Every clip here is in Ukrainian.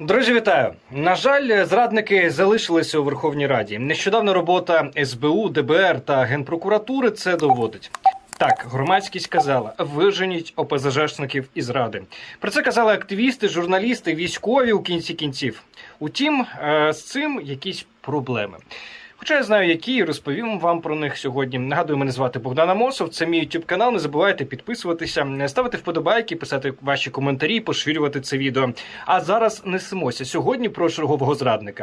Друзі, вітаю. На жаль, зрадники залишилися у Верховній Раді. Нещодавно робота СБУ, ДБР та Генпрокуратури це доводить. Так, громадськість казала, виженіть ОПЗЖшників із ради. Про це казали активісти, журналісти, військові у кінці кінців. Утім, е, з цим якісь проблеми. Хоча я знаю, які і розповім вам про них сьогодні. Нагадую, мене звати Богдан Амосов. Це мій YouTube канал. Не забувайте підписуватися, ставити вподобайки, писати ваші коментарі, поширювати це відео. А зараз несемося сьогодні про чергового зрадника.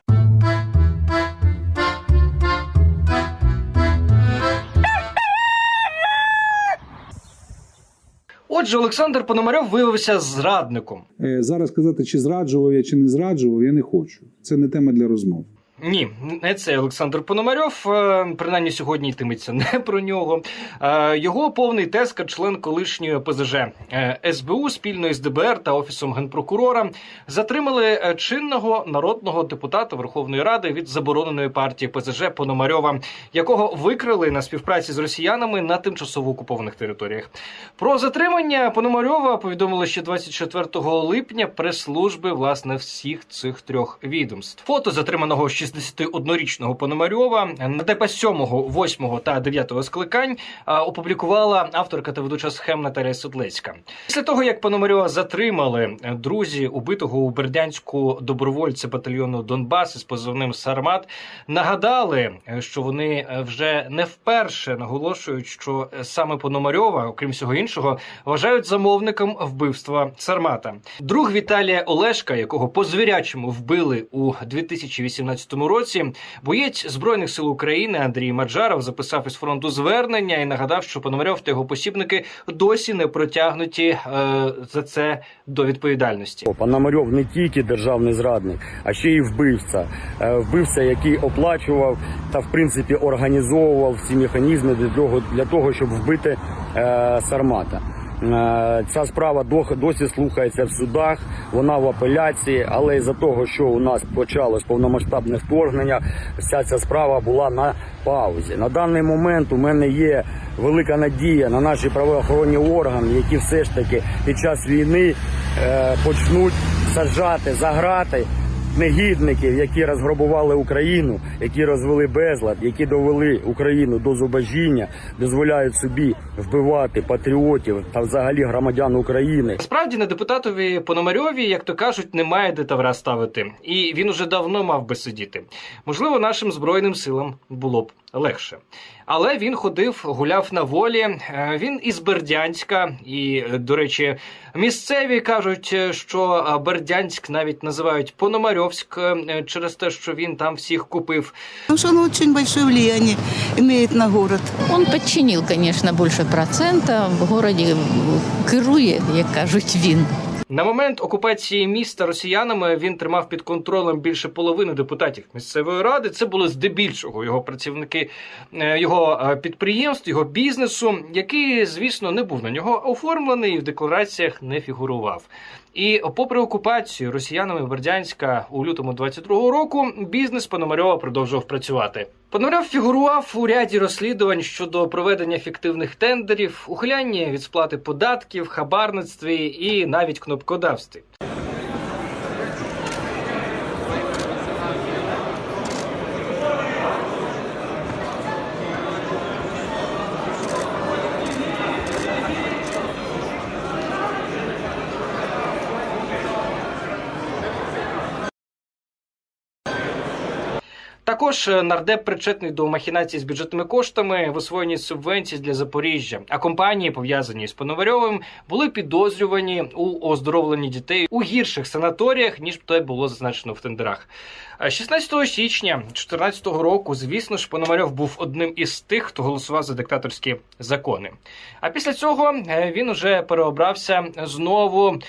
Отже, Олександр Пономарьов виявився зрадником. Е, Зараз сказати, чи зраджував я, чи не зраджував, я не хочу. Це не тема для розмов. Ні, не це Олександр Пономарьов. е, Принаймні сьогодні йтиметься не про нього. Е, Його повний тезка, член колишньої ОПЗЖ Е, СБУ спільно із ДБР та офісом генпрокурора затримали чинного народного депутата Верховної Ради від забороненої партії ПЗЖ Пономарьова, якого викрили на співпраці з росіянами на тимчасово окупованих територіях. Про затримання Пономарьова повідомили ще 24 липня прес-служби власне всіх цих трьох відомств. Фото затриманого 61-річного Пономарьова на ДП 7, 8 та 9 скликань опублікувала авторка та ведуча схем Наталія Судлецька. Після того як Пономарьова затримали е, друзі убитого у Бердянську добровольця батальйону Донбас із позивним Сармат, нагадали, е, що вони е, вже не вперше наголошують, що саме Пономарьова, окрім всього іншого, вважають замовником вбивства Сармата. Друг Віталія Олешка, якого по звірячому вбили у 2018 році, боєць збройних сил України Андрій Маджаров записав із фронту звернення і нагадав, що Пономарьов та його посібники досі не протягнуті е, за це до відповідальності. Пономарьов не тільки державний зрадник, а ще й вбивця. Е, Вбивця, який оплачував та в принципі організовував всі механізми для того, для того щоб вбити е, Сармата. Е, Ця справа досі слухається в судах, вона в апеляції, але із-за того, що у нас почалось повномасштабне вторгнення, вся ця справа була на паузі. На даний момент у мене є велика надія на наші правоохоронні органи, які все ж таки під час війни е, почнуть саджати за грати негідників, які розграбували Україну, які розвели безлад, які довели Україну до зубожіння, дозволяють собі вбивати патріотів та взагалі громадян України. Справді на депутатові Пономарьові, як то кажуть, немає де тавра ставити, і він уже давно мав би сидіти. Можливо, нашим збройним силам було б легше. Але він ходив, гуляв на волі. Е, Він із Бердянська, і, е, до речі, місцеві кажуть, е, що Бердянськ навіть називають Пономарьовськ через те, що він там всіх купив. Потому что он очень большое влияние имеет на город. Он подчинил, конечно, больше процента. В городі керує, як кажуть, він. На момент окупації міста росіянами він тримав під контролем більше половини депутатів місцевої ради. Це були здебільшого його працівники е, його е, підприємств, його бізнесу, який, звісно, не був на нього оформлений і в деклараціях не фігурував. І попри окупацію росіянами Бердянська у лютому 22-го року, бізнес Пономарьова продовжував працювати. Пономарьов фігурував у ряді розслідувань щодо проведення фіктивних тендерів, ухиляння від сплати податків, хабарництві і навіть кнопкодавстві. Також е, нардеп причетний до махінацій з бюджетними коштами в освоєнні субвенцій для Запоріжжя. А компанії, пов'язані з Пономарьовим, були підозрювані у оздоровленні дітей у гірших санаторіях ніж те було зазначено в тендерах. Е, 16 січня 2014 року, звісно ж, Пономарьов був одним із тих, хто голосував за диктаторські закони. А після цього е, він уже переобрався знову е,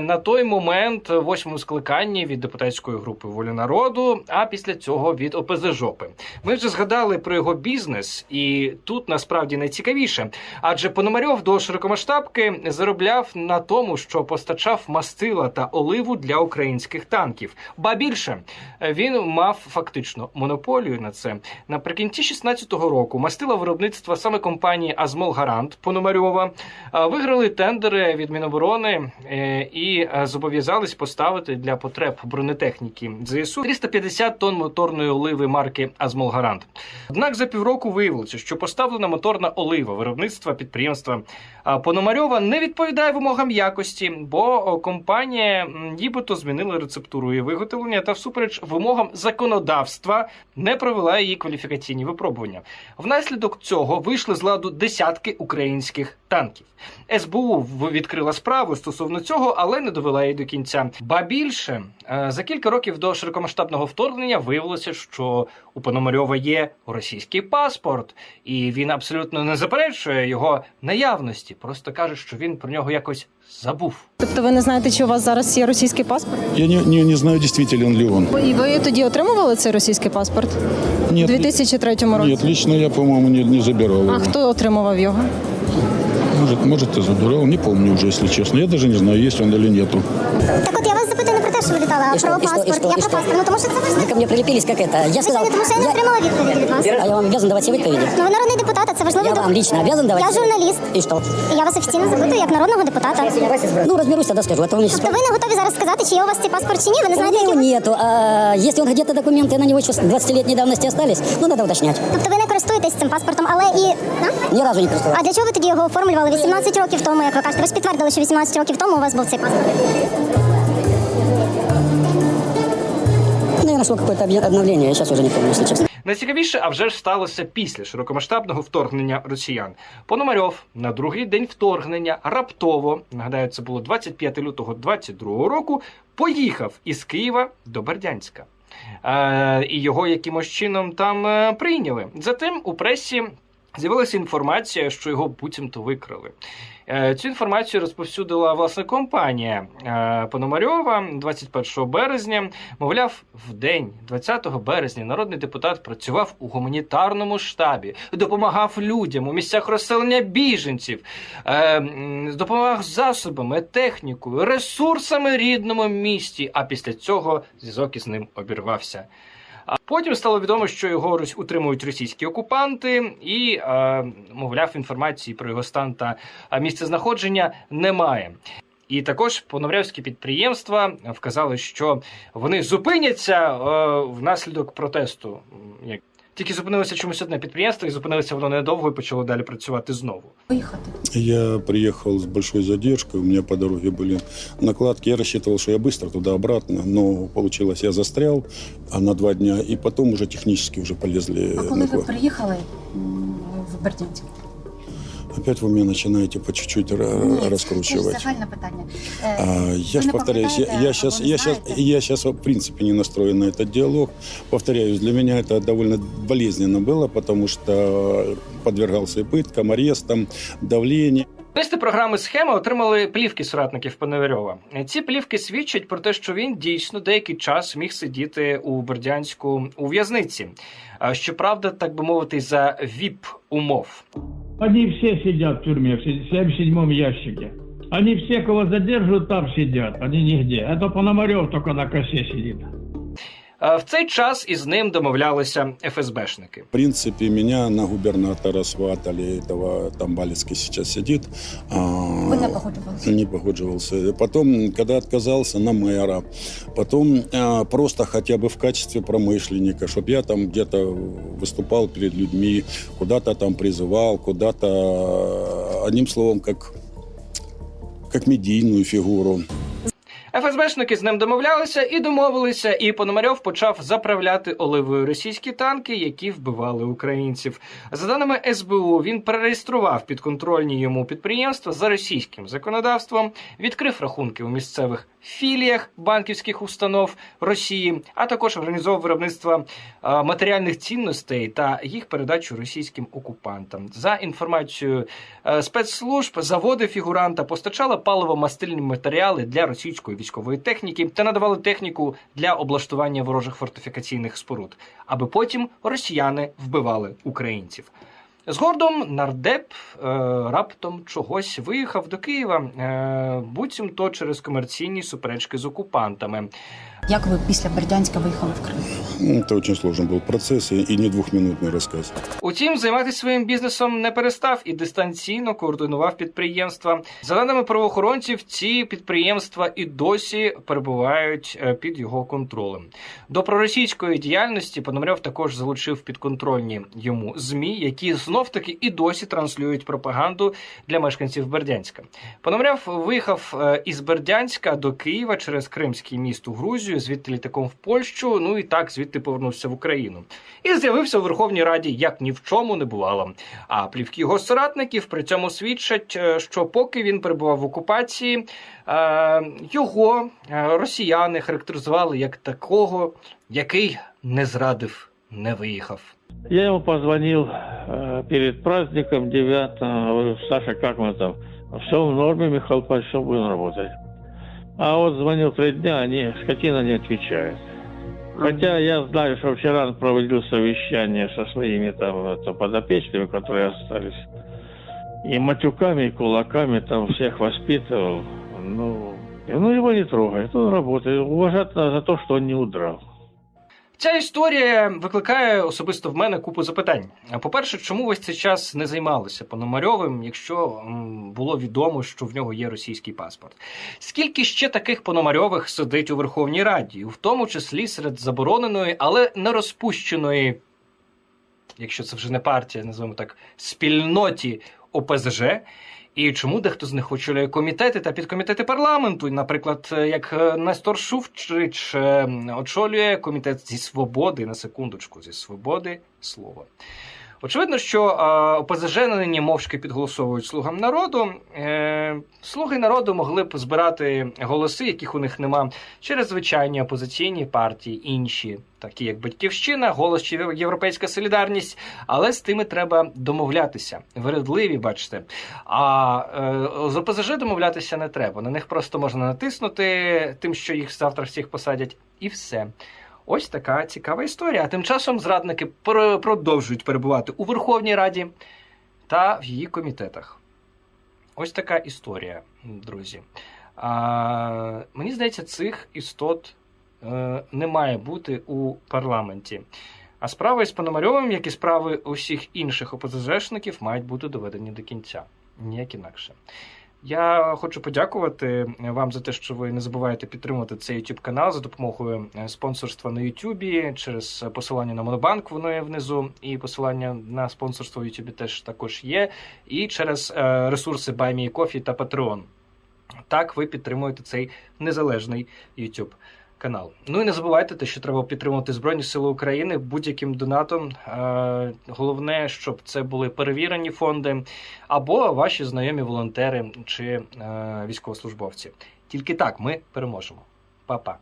на той момент восьмому скликанні від депутатської групи Воля народу. А після цього цього від ОПЗЖОПи. Ми вже згадали про його бізнес, і тут насправді найцікавіше. Адже Пономарьов до широкомасштабки заробляв на тому, що постачав мастила та оливу для українських танків. Ба більше він мав фактично монополію на це. Наприкінці 16-го року мастила виробництва саме компанії Азмолгарант Пономарьова виграли тендери від Міноборони е, і зобов'язались поставити для потреб бронетехніки ЗСУ 350 тонн моторної оливи марки Азмолгарант. Однак за півроку виявилося, що поставлена моторна олива виробництва підприємства Пономарьова не відповідає вимогам якості, бо компанія нібито змінила рецептуру її виготовлення та всупереч вимогам законодавства не провела її кваліфікаційні випробування. Внаслідок цього вийшли з ладу десятки українських танків. СБУ відкрила справу стосовно цього, але не довела її до кінця. Ба більше е, за кілька років до широкомасштабного вторгнення виявилося, що у Пономарьова є російський паспорт, і він абсолютно не заперечує його наявності. Просто каже, що він про нього якось забув. Тобто ви не знаєте, чи у вас зараз є російський паспорт? Я не, не, не знаю, действителен ли он. І ви тоді отримували цей російський паспорт у 2003 році? нет, лично я, по-моему, не, не забирал А хто отримував його? Может, может, и забирал, не помню уже, если честно. Я даже не знаю, есть он или нету. Так вот я вас запитую не про те, що ви літали, а І що, про і що, і паспорт. що, я і про що? паспорт. Ну тому що це Вы важливо. ко мне прилепились как это. Я сказал, Звичайно, тому що я не я- отримала відповіді від вас. а я вам обязан давать все відповіді. Ну ви народний депутат, а це важливо. Я вам лично обязан давать. Я все? журналіст. И что? І я вас офіційно запитую як народного депутата. Ну, разберусь, тогда скажу. Это вы мне сейчас... Тобто ви не готові зараз сказати, чи є у вас цей паспорт чи ні? Ви не У знаєте, меня які его у вас... нету. А если он где-то документы на него еще с 20-летней давности остались, ну, надо уточнять. Тобто ви не користуєтесь цим паспортом, але і... А? Ни разу не користувався. А для чого ви тоді його оформлювали 18 років тому, як ви кажете? Ви ж підтвердили, що 18 років тому у вас був цей паспорт. Наверное, какое-то обновление, я сейчас уже не помню, если честно. Найцікавіше, а вже ж сталося після широкомасштабного вторгнення росіян. Пономарьов на другий день вторгнення раптово нагадаю, це було 25 лютого 22 року. Поїхав із Києва до Бердянська. Е, і його якимось чином там е, прийняли. Затим у пресі з'явилася інформація, що його буцімто викрали. Е, Цю інформацію розповсюдила власне компанія е, Пономарьова 21 березня. Мовляв, в день 20 березня народний депутат працював у гуманітарному штабі, допомагав людям у місцях розселення біженців, е, допомагав засобами, технікою, ресурсами рідному місті. А після цього зв'язок із ним обірвався. А потім стало відомо, що його утримують російські окупанти, і, мовляв, інформації про його стан та місце знаходження немає. І також понаврявські підприємства вказали, що вони зупиняться е, внаслідок протесту. М, як- Тільки зупинилося чомусь одне підприємство, і зупинилося воно недовго і почало далі працювати знову. Я приехал с большой задержкой, у меня по дороге были накладки. Я рассчитывал, что я быстро туда-обратно, но получилось, я застрял а на два дня, и потом уже технически уже полезли А коли ви накладки. приїхали м, в Бердянськ? Опять вы меня начинаете по чуть-чуть ра- Ні, це раскручивать. ж загальне питання. Е, А, я Вы ж не повторяюсь, я, пам'ятаєте, я сейчас, або не я сейчас, знаєте? я сейчас в принципе не настроен на этот диалог. Повторяюсь, для меня это довольно болезненно было, потому что подвергался и пыткам, арестам, давлению. Журналісти програми Схема отримали плівки соратників Пономарьова. Ці плівки свідчать про те, що він дійсно деякий час міг сидіти у Бердянську у в'язниці. А, Щоправда, так би мовити, за віп умов. Они все сидят в тюрьме, в 77-м ящике. Они все, кого задерживают, там сидят, они нигде. Это Пономарев только на косе сидит. А, В цей час із ним домовлялися ФСБшники. В принципе, меня на губернатора сватали, этого там Балецкий сейчас сидит. А, ви не погоджувалися? не погодживался. Потом, когда отказался на мэра, потом а, просто хотя бы в качестве промышленника, чтобы я там где-то выступал перед людьми, куда-то там призывал, куда-то, одним словом, как, как медийную фигуру. ФСБшники з ним домовлялися і домовилися, і Пономарьов почав заправляти оливою російські танки, які вбивали українців. За даними СБУ, він перереєстрував підконтрольні йому підприємства за російським законодавством, відкрив рахунки у місцевих філіях банківських установ Росії, а також організовував виробництво матеріальних цінностей та їх передачу російським окупантам. За інформацією е, спецслужб, заводи фігуранта постачали паливо-мастильні матеріали для російської військової техніки та надавали техніку для облаштування ворожих фортифікаційних споруд, аби потім росіяни вбивали українців. Згодом нардеп е, раптом чогось виїхав до Києва, е, буцімто через комерційні суперечки з окупантами. Як ви після Бердянська виїхали в Крим? Это очень сложный был процесс и, и не двухминутный рассказ. Утім, займатися своїм бізнесом не перестав і дистанційно координував підприємства. За даними правоохоронців, ці підприємства і досі перебувають е, під його контролем. До проросійської діяльності Пономарьов також залучив підконтрольні йому змі, які знов таки і досі транслюють пропаганду для мешканців Бердянська. Пономарьов виїхав е, із Бердянська до Києва через Кримський міст у Грузію, звідти літаком в Польщу. Ну і так звідти повернувся в Україну. І з'явився у Верховній Раді як ні в чому не бувало. А плівки його соратників при цьому свідчать, е, що поки він перебував в окупації, е, його росіяни характеризували як такого, який не зрадив, не виїхав. Я ему позвонил э, перед праздником 9 говорю, Саша, как мы там? Все в норме, Михаил Павлович, все будем работать. А вот звонил три дня, они, скотина не отвечает. Хотя я знаю, что вчера проводил совещание со своими там это, подопечными, которые остались. И матюками, и кулаками там всех воспитывал. Ну, ну его не трогает, он работает. Уважать за то, что он не удрал. Ця історія викликає особисто в мене купу запитань. По-перше, чому весь цей час не займалися Пономарьовим, якщо було відомо, що в нього є російський паспорт? Скільки ще таких Пономарьових сидить у Верховній Раді, в тому числі серед забороненої, але не розпущеної, якщо це вже не партія, називаємо так, спільноті ОПЗЖ? І чому дехто з них очолює комітети та підкомітети парламенту? Наприклад, е, як е, Нестор Шуфчич е, очолює комітет зі свободи на секундочку, зі свободи слова. Очевидно, що ОПЗЖ нині мовчки підголосовують слугам народу. Е, слуги народу могли б збирати голоси, яких у них нема, через звичайні опозиційні партії, інші, такі як Батьківщина, голос чи Європейська Солідарність, але з тими треба домовлятися. Вередливі, бачите. А е, з ОПЗЖ домовлятися не треба. На них просто можна натиснути тим, що їх завтра всіх посадять, і все. Ось така цікава історія. А тим часом зрадники продовжують перебувати у Верховній Раді та в її комітетах. Ось така історія, друзі. А, мені здається, цих істот е, не має бути у парламенті. А справи з Пономарьовим, як і справи усіх інших ОПЗЖшників, мають бути доведені до кінця. Ніяк інакше. Я хочу подякувати вам за те, що ви не забуваєте підтримувати цей YouTube канал за допомогою е, спонсорства на YouTube через посилання на Монобанк, воно є внизу, і посилання на спонсорство в YouTube теж також є. І через е, ресурси BuyMeCoffee та Patreon. Так ви підтримуєте цей незалежний YouTube канал. Ну і не забувайте те, що треба підтримувати Збройні Сили України будь-яким донатом. Е, Головне, щоб це були перевірені фонди або ваші знайомі волонтери чи е, військовослужбовці. Тільки так ми переможемо. Па-па.